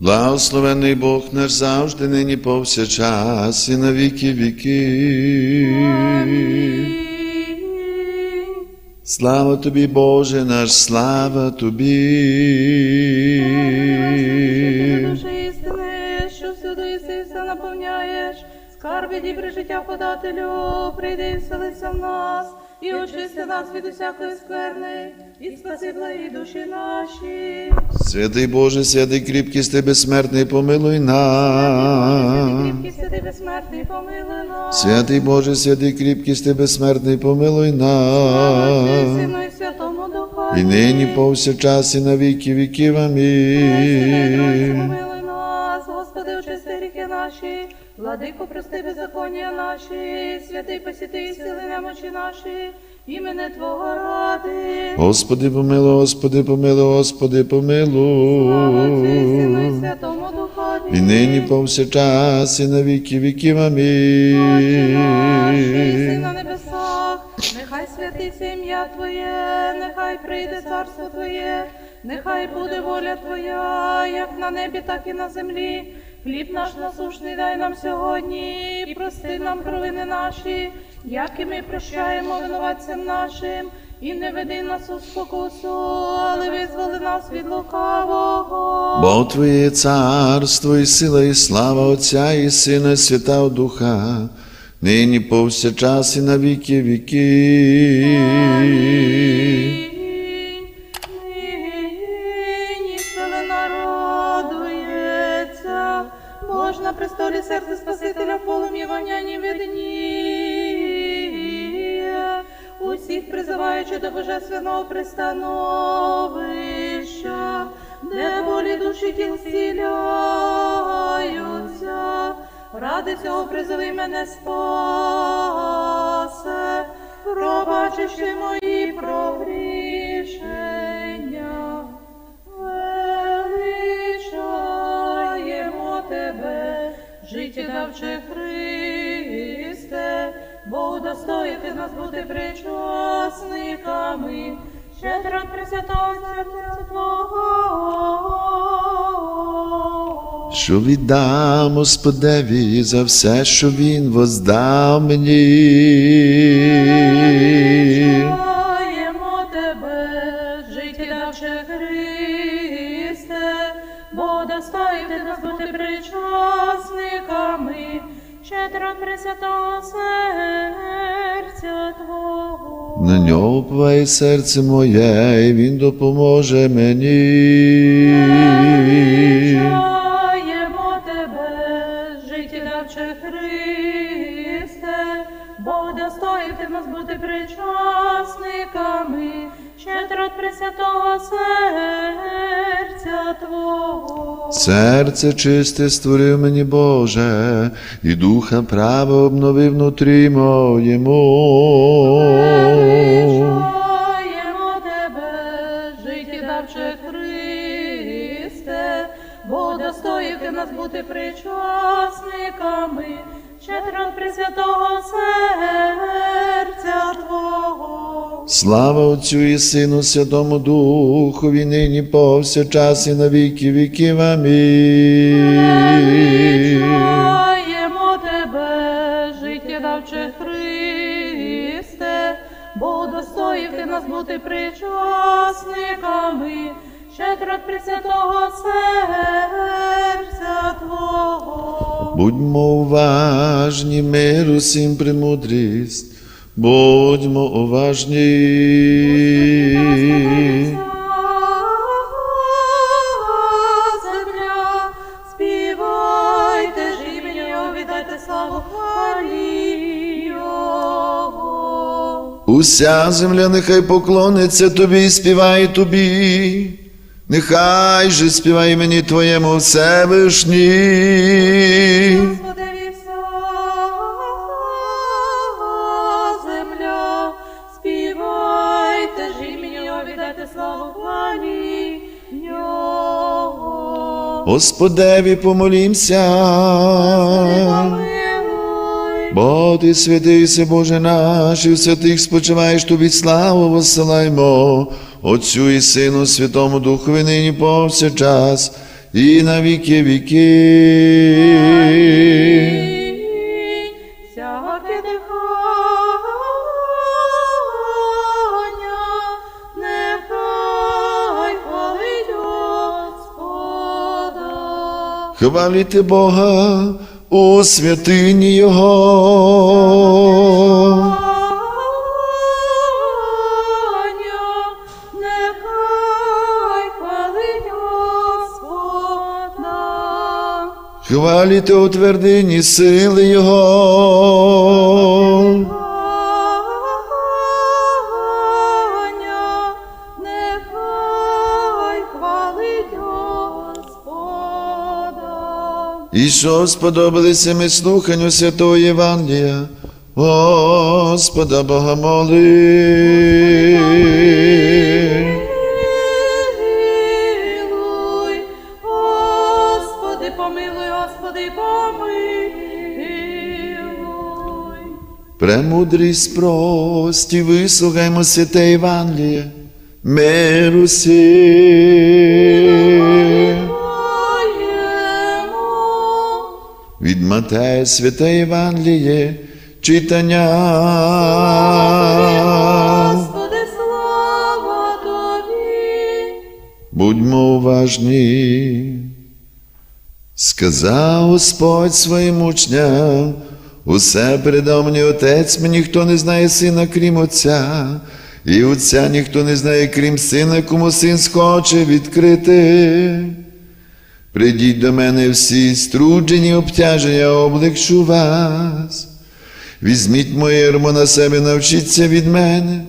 Благословений Бог наш завжди, нині повсякчас і на віки віки. Слава тобі, Боже наш, слава тобі. Що всюди все наповняєш, скарби дібри життя подателю, прийди і вселися в нас, і очисти нас від усякої скверни, і спаси благі душі наші. Святий Боже, святий кріпкий, помилуй нас. кріпкий, святий безсмертний, помилуй нас. Святий Боже, святий кріпкий, безсмертний, помилуй Слава Отцю і нас. І нині повсякчас і на віки віків. Амінь. Владико, прости беззаконня наші, святий посіти сили немочі наші, імени Твого ради. Господи, помилуй, Господи, помилуй, Господи, Слава Отцю і Сину і помилуй. Святому Духові. І нині повсякчас і на віки віків. Амінь. на небесах, нехай святиться ім'я Твоє, нехай прийде царство Твоє, нехай буде воля Твоя, як на небі, так і на землі. Хліб наш насушний дай нам сьогодні, і прости нам провини наші, як і ми прощаємо винуватцям нашим, і не веди нас у спокусу, але визволи нас від лукавого. Бо Твоє царство і сила, і слава Отця і Сина, і Святого Духа, нині повсякчас і на віки віки. Пристановища, де болі душі тіл зціляються. Ради цього призови мене спасе, пробачивши мої прогрішення. Величаємо тебе, життєдавче Христе, бо удостоїти нас бути причасниками, щедро Пресвятого серця Твого. Що віддам Господеві за все, що Він воздав мені. Тебе, життєдавче Христе, бо нас бути причасниками, щедро Пресвятого серця. На нього уповає серце моє, і Він допоможе мені. Величаємо тебе, життєдавче Христе, бо достоїте нас бути причасниками, щедро Пресвятого Твого. Серце чисте створив мені Боже, і духа право обновив внутрі моєму. Величаємо тебе, життєдавче Христе, бо достоїте нас бути причасниками, щедро Пресвятого Твого. Слава Отцю і Сину, Святому Духові, нині повсякчас і на віки віків. Амінь. Величаємо тебе, життєдавче Христе, бо достоїв ти нас бути причасниками, щедро Пресвятого серця Твого. Будьмо уважні, мир усім премудрість, будьмо уважні. Земля, співайте ж імені Його, славу. Уся земля нехай поклониться тобі і співає тобі. Нехай же співає мені Твоєму Всевишній. Господеві помолімся. Бо ти святий, се Боже наш, і святих спочиваєш тобі славу воссилаймо, Отцю і Сину, Святому Духові нині повсякчас, і на віки віки. Хваліте Бога у святині Його. Хваліте у твердині сили Його. І що сподобалися ми слуханню Святого Євангелія, Господа Бога моли. Помилуй, Господи, помилуй, Господи, помилуй. Премудрість прості, вислухаймо святе Євангеліє, миру сі. Матея святе Євангеліє, читання. Господи, слава Тобі. Будьмо уважні. Сказав Господь своїм учням, усе передав мені Отець, мені ніхто не знає сина, крім Отця, і Отця ніхто не знає, крім сина, кому син схоче відкрити. Придіть до мене всі струджені обтяження, я облегчу вас. Візьміть моє ярмо на себе, навчіться від мене,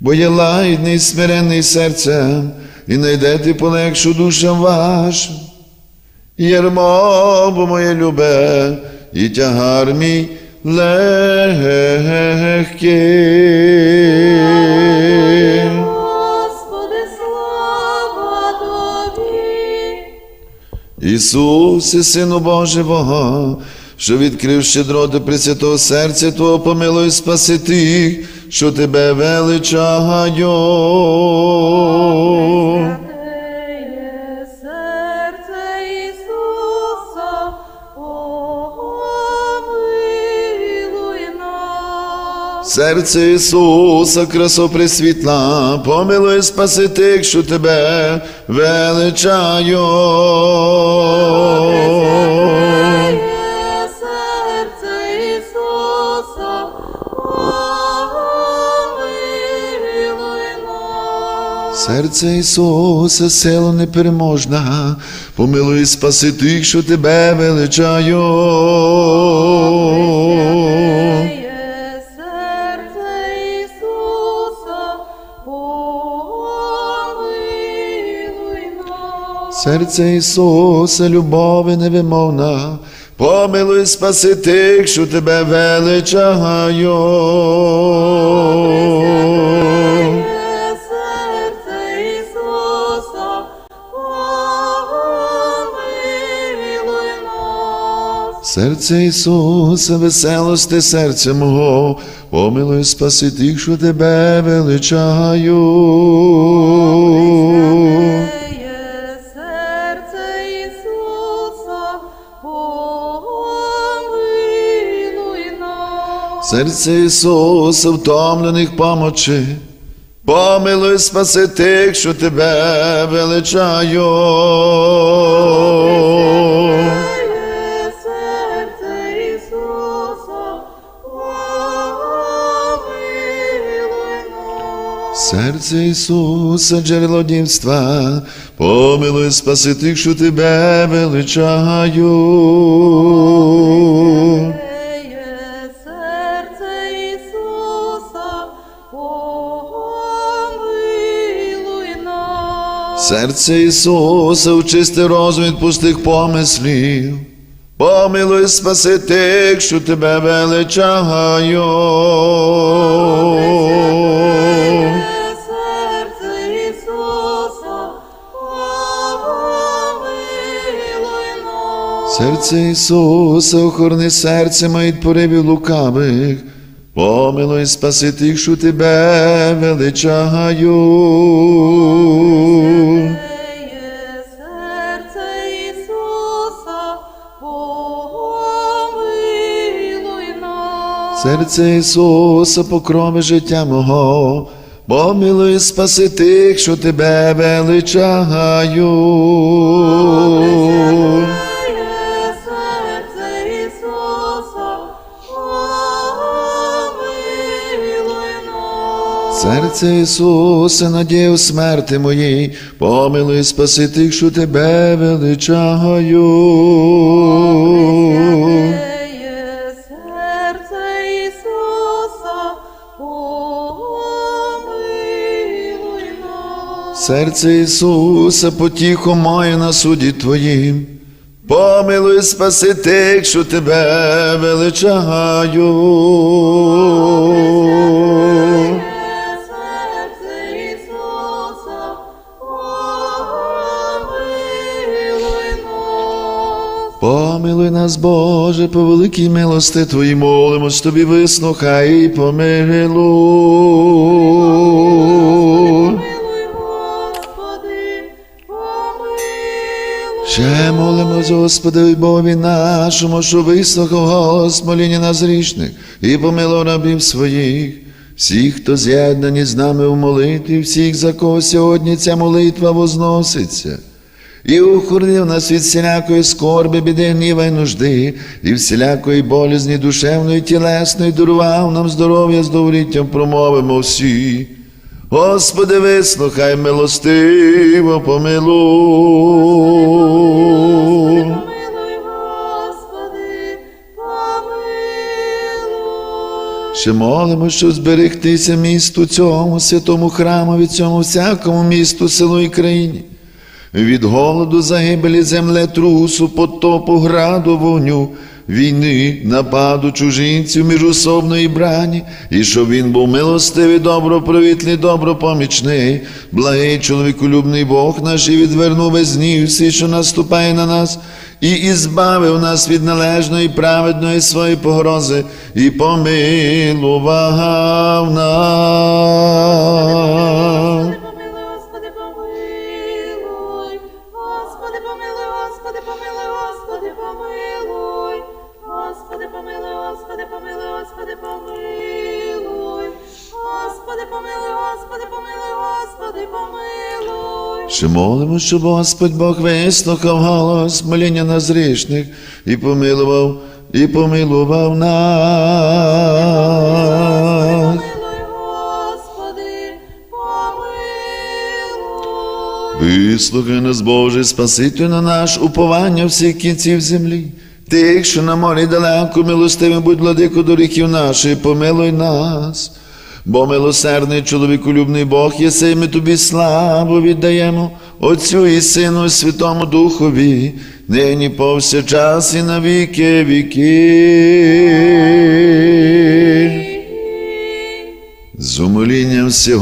бо я лагідний, смиренний серцем, і найдете полегшу душам вашим. Ярмо, бо моє любе, і тягар мій легкий. Ісусе, Сину Божого, що відкрив щедроти Пресвятого серця Твого, помилуй спаси тих, що Тебе величають. Серце Ісуса, красо пресвітла, помилуй спаси тих, що Тебе. Святеє серце Ісуса, сила непереможна, помилуй спаси тих, що тебе величають. Серце Ісуса, любові невимовна, помилуй спаси тих, що тебе величають. Серце Ісуса, веселости серця мого, помилуй спаси тих, що тебе величають. Серце Ісуса, втомлених помочи, помилуй, спаси тих, що тебе величають. Серце Ісуса. Джерело дівства, помилуй, спаси тих, що тебе величають. Серце Ісуса, очисти розум від пустих помислів. Помилуй, спаси тих, що тебе величають. Серце Ісуса, помилуй нас. Серце Ісуса, охорони серце мають поривів лукавих. Помилуй, спаси тих, що тебе величають. Серце Ісуса, покрови життя мого, помилуй спаси тих, що тебе величають. Моє серце Ісуса, надію смерти моїй, помилуй спаси тих, що тебе величають. Серце Ісуса, потіху моє на суді Твоїм, помилуй спаси тих, що тебе нас. Помилуй нас, Боже, по великій милости Твої молимось Тобі, вислухай і помилуй. Ще молимось, Господи, Бові нашому, що вислухав голос моління і помилував рабів своїх. Всіх, хто з'єднані з нами в молитві, всіх, за кого сьогодні ця молитва возноситься. І охоронив нас від всілякої скорби, біди, гніва й нужди, і всілякої болізні душевної, тілесної, дарував нам здоров'я з довріттям промовимо всі. Господи, вислухай милостиво, помилуй. Помилуй, Господи, помилуй. Ще молимо, щоб зберегтися місту цьому, святому храмові, цьому всякому місту, селу і країні. Від голоду, загибелі, землетрусу, потопу, граду, вогню, війни, нападу чужинців, міжособної брані, і щоб він був милостивий, добропровітний, добропомічний, благий чоловіколюбний Бог наш, і відвернув весь гнів всі, що наступає на нас, і ізбавив нас від належної, праведної своєї погрози, і помилував нас. Ще молимо, щоб Господь Бог вислухав голос моління нас грішних і помилував, і помилував нас. Вислухай нас, Боже, Спасителю на наш уповання всіх кінців землі. Тих, що на морі далеко, милостивим будь владико до ріків наших, помилуй нас. Бо милосердний чоловіколюбний Бог єси, ми тобі славу віддаємо, Отцю і Сину, і Святому Духові, нині повсякчас і на віки віки. З умолінням всі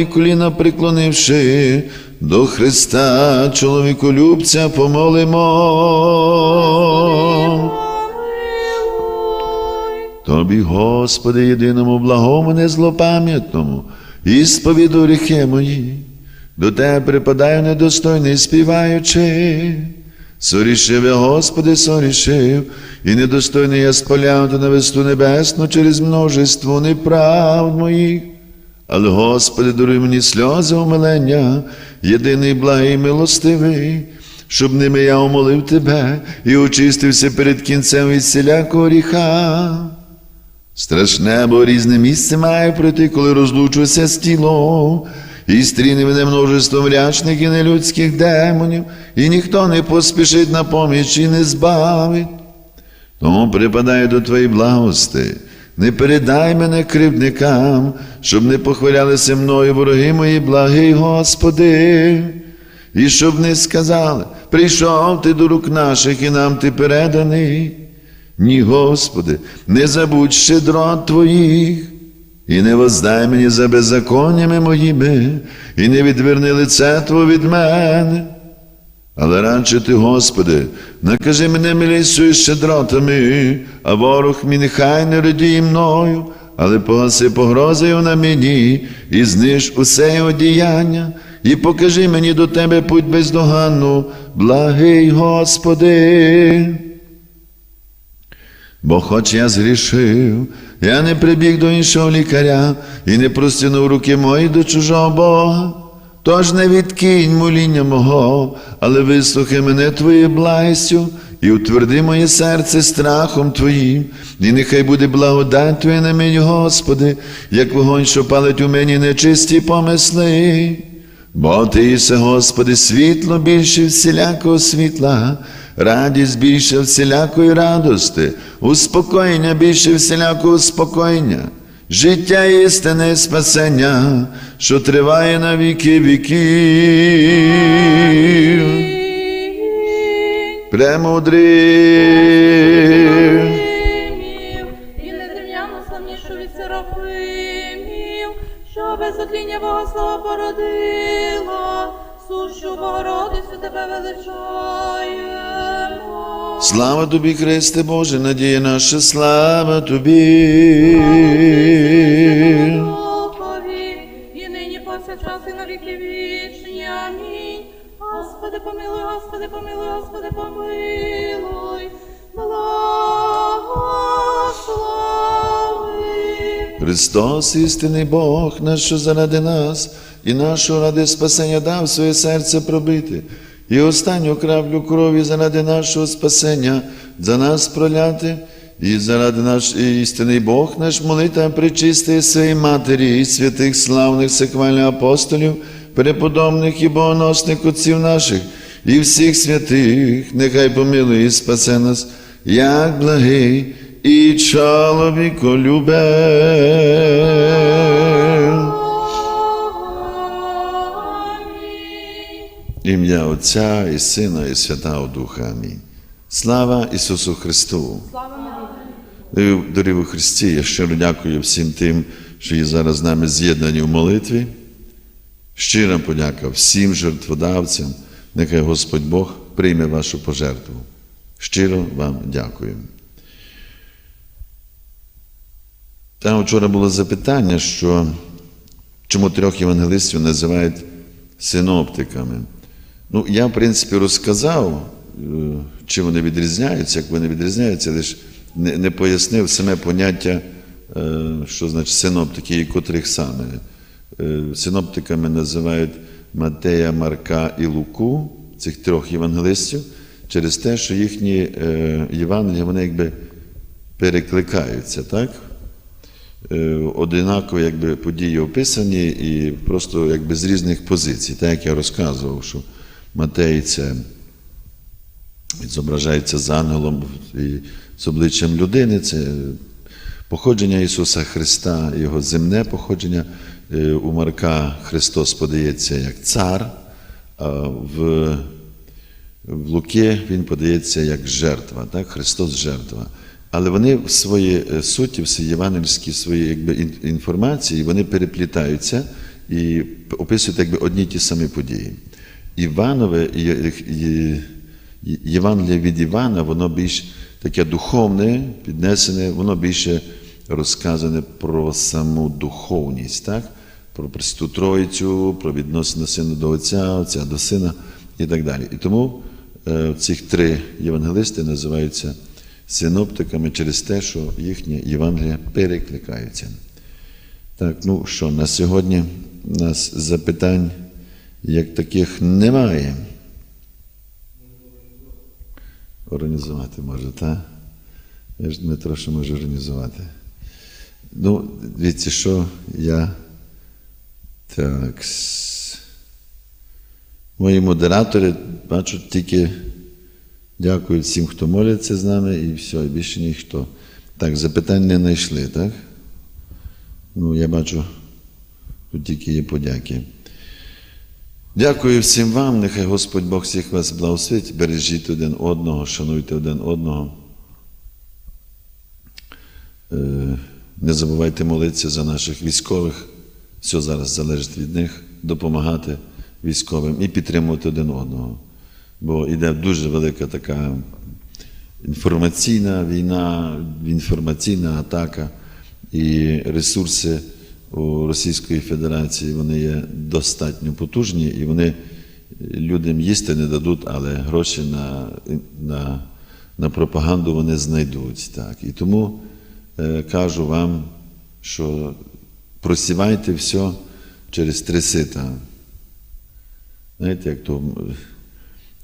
і коліна приклонивши до Христа, чоловіколюбця, помолимо. Тобі, Господи, єдиному благому, незлопам'ятному, і сповіду гріхи мої, до Тебе припадаю недостойний співаючи. Сорішив я, Господи, сорішив, і недостойний я спаляв на весту небесну через множество неправд моїх. Але, Господи, даруй мені сльози умилення, єдиний благий милостивий, щоб ними я умолив Тебе і очистився перед кінцем від всілякого гріха. Страшне, бо різне місце має пройти, коли розлучуся з тілом, і стріне мене множество врячних і нелюдських демонів, і ніхто не поспішить на поміч і не збавить. Тому припадаю до Твоєї благости, не передай мене кривдникам, щоб не похвалялися мною вороги мої, благий Господи, і щоб не сказали, прийшов ти до рук наших, і нам ти переданий. Ні, Господи, не забудь щедрот Твоїх, і не воздай мені за беззаконнями моїми, і не відверни лице Твого від мене. Але радше ти, Господи, накажи мене милістю щедротами, а ворог мій нехай не радіє мною, але погаси погрозою на мені, і зниж усе його діяння, і покажи мені до Тебе путь бездоганну, благий Господи. Бо хоч я згрішив, я не прибіг до іншого лікаря і не простягнув руки мої до чужого Бога. Тож не відкинь моління мого, але вислухай мене твоєю благістю і утверди моє серце страхом Твоїм, і нехай буде благодать Твоя на мені, Господи, як вогонь, що палить у мені нечисті помисли. Бо ти єси, Господи, світло більше всілякого світла, радість більше всілякої радости, успокоєння більше всілякого успокоєння, життя істини і спасення, що триває на віки віків. Премудрий. Серафимів, і незрівняно славнішу від Серафимів, що без отління породила, сущу Богородицю тебе величаємо. Слава тобі, Христе Боже, надія наша, слава тобі. І нині повсякчас і на віки вічні. Амінь. Господи, помилуй, Господи, помилуй, Господи, помилуй. Благослови. Христос, істинний Бог, наш, що заради нас і нашого ради спасення дав своє серце пробити, і останню краплю крові заради нашого спасення за нас проляти, і заради наш істинний Бог наш молита причистої своїй матері і святих славних секвальних апостолів, преподобних і богоносних отців наших, і всіх святих, нехай помилує і спасе нас, як благий і чоловіколюбе. Амінь. Ім'я Отця і Сина, і Святого Духа. Амінь. Слава Ісусу Христу! Слава Марії. Дорогі- Дорогі у Христі, я щиро дякую всім тим, що є зараз з нами з'єднані в молитві. Щира подяка всім жертводавцям. Нехай Господь Бог прийме вашу пожертву. Щиро вам дякую. Там вчора було запитання, що чому трьох євангелистів називають синоптиками. Ну, я, в принципі, розказав, е, чи вони відрізняються, як вони відрізняються, лише не, не пояснив саме поняття, е, що значить синоптики і котрих саме. Е, Синоптиками називають Матея, Марка і Луку, цих трьох євангелистів, через те, що їхні Євангелія, вони якби перекликаються, так? Одинаково якби, події описані і просто якби з різних позицій. Так як я розказував, що Матей це зображається з ангелом і з обличчям людини, це походження Ісуса Христа, Його земне походження. Е, У Марка Христос подається як цар, а в в Луки він подається як жертва, так? Христос жертва. Але вони в своїй е, суті, в своїй євангельській своїй якби, інформації, вони переплітаються і описують якби, одні й ті самі події. Іванове Євангеліє від Івана, воно більш таке духовне, піднесене, воно більше розказане про саму духовність, так? про Пресвяту Троїцю, про відносини сина до Отця, Отця до Сина і так далі. І тому е, цих три євангелисти називаються синоптиками через те, що їхні Євангелія перекликаються. Так, ну що, на сьогодні у нас запитань як таких немає. Організувати може, так? Я ж може організувати. Ну, дивіться, що я. Так. Мої модератори бачу тільки дякую всім, хто моляться з нами, і все, і більше ніхто. Так, запитань не знайшли, так? Ну, я бачу, тут тільки є подяки. Дякую всім вам. Нехай Господь Бог всіх вас благословить. Бережіть один одного, шануйте один одного. Е, Не забувайте молитися за наших військових. Все зараз залежить від них, допомагати військовим і підтримувати один одного. Бо йде дуже велика така інформаційна війна, інформаційна атака, і ресурси у Російської Федерації вони є достатньо потужні, і вони людям їсти не дадуть, але гроші на, на на пропаганду вони знайдуть. Так. І тому е, кажу вам, що просівайте все через три сита. Знаєте, як то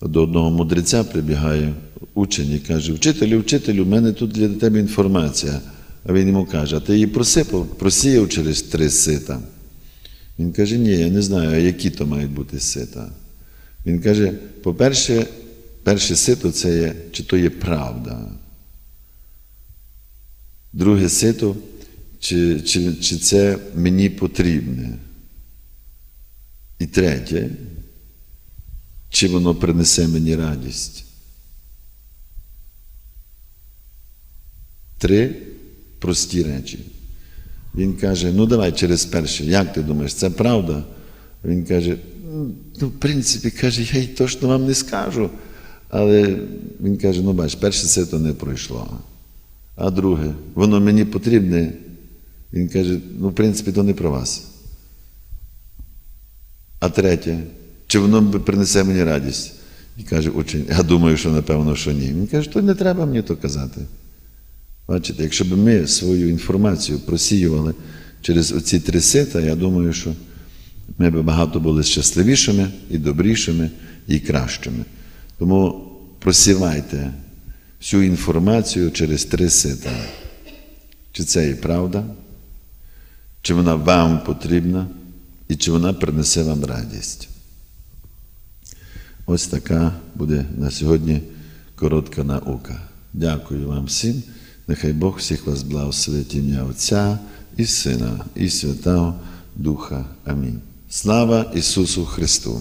до одного мудреця прибігає учень і каже: Вчителю, вчителю, в мене тут для тебе інформація. А він йому каже, а ти її просипав, просіяв через три сита. Він каже, ні, я не знаю, а які то мають бути сита. Він каже: по-перше, перше сито це є, чи то є правда. Друге сито, чи, чи, чи це мені потрібне. І третє, чи воно принесе мені радість. Три прості речі. Він каже: ну давай через перше, як ти думаєш, це правда? Він каже, ну, в принципі, каже, я й точно вам не скажу. Але він каже: ну бач, перше це то не пройшло. А друге, воно мені потрібне. Він каже, ну, в принципі, то не про вас. А третє, чи воно принесе мені радість? І каже учень, я думаю, що напевно, що ні. Він каже, то не треба мені то казати. Бачите, якщо б ми свою інформацію просіювали через оці три сита, я думаю, що ми б багато були щасливішими і добрішими і кращими. Тому просівайте всю інформацію через три сита. Чи це і правда, чи вона вам потрібна, і чи вона принесе вам радість. Ось така буде на сьогодні коротка наука. Дякую вам всім. Нехай Бог всіх вас благословить ім'я Отця і Сина, і Святого Духа. Амінь. Слава Ісусу Христу!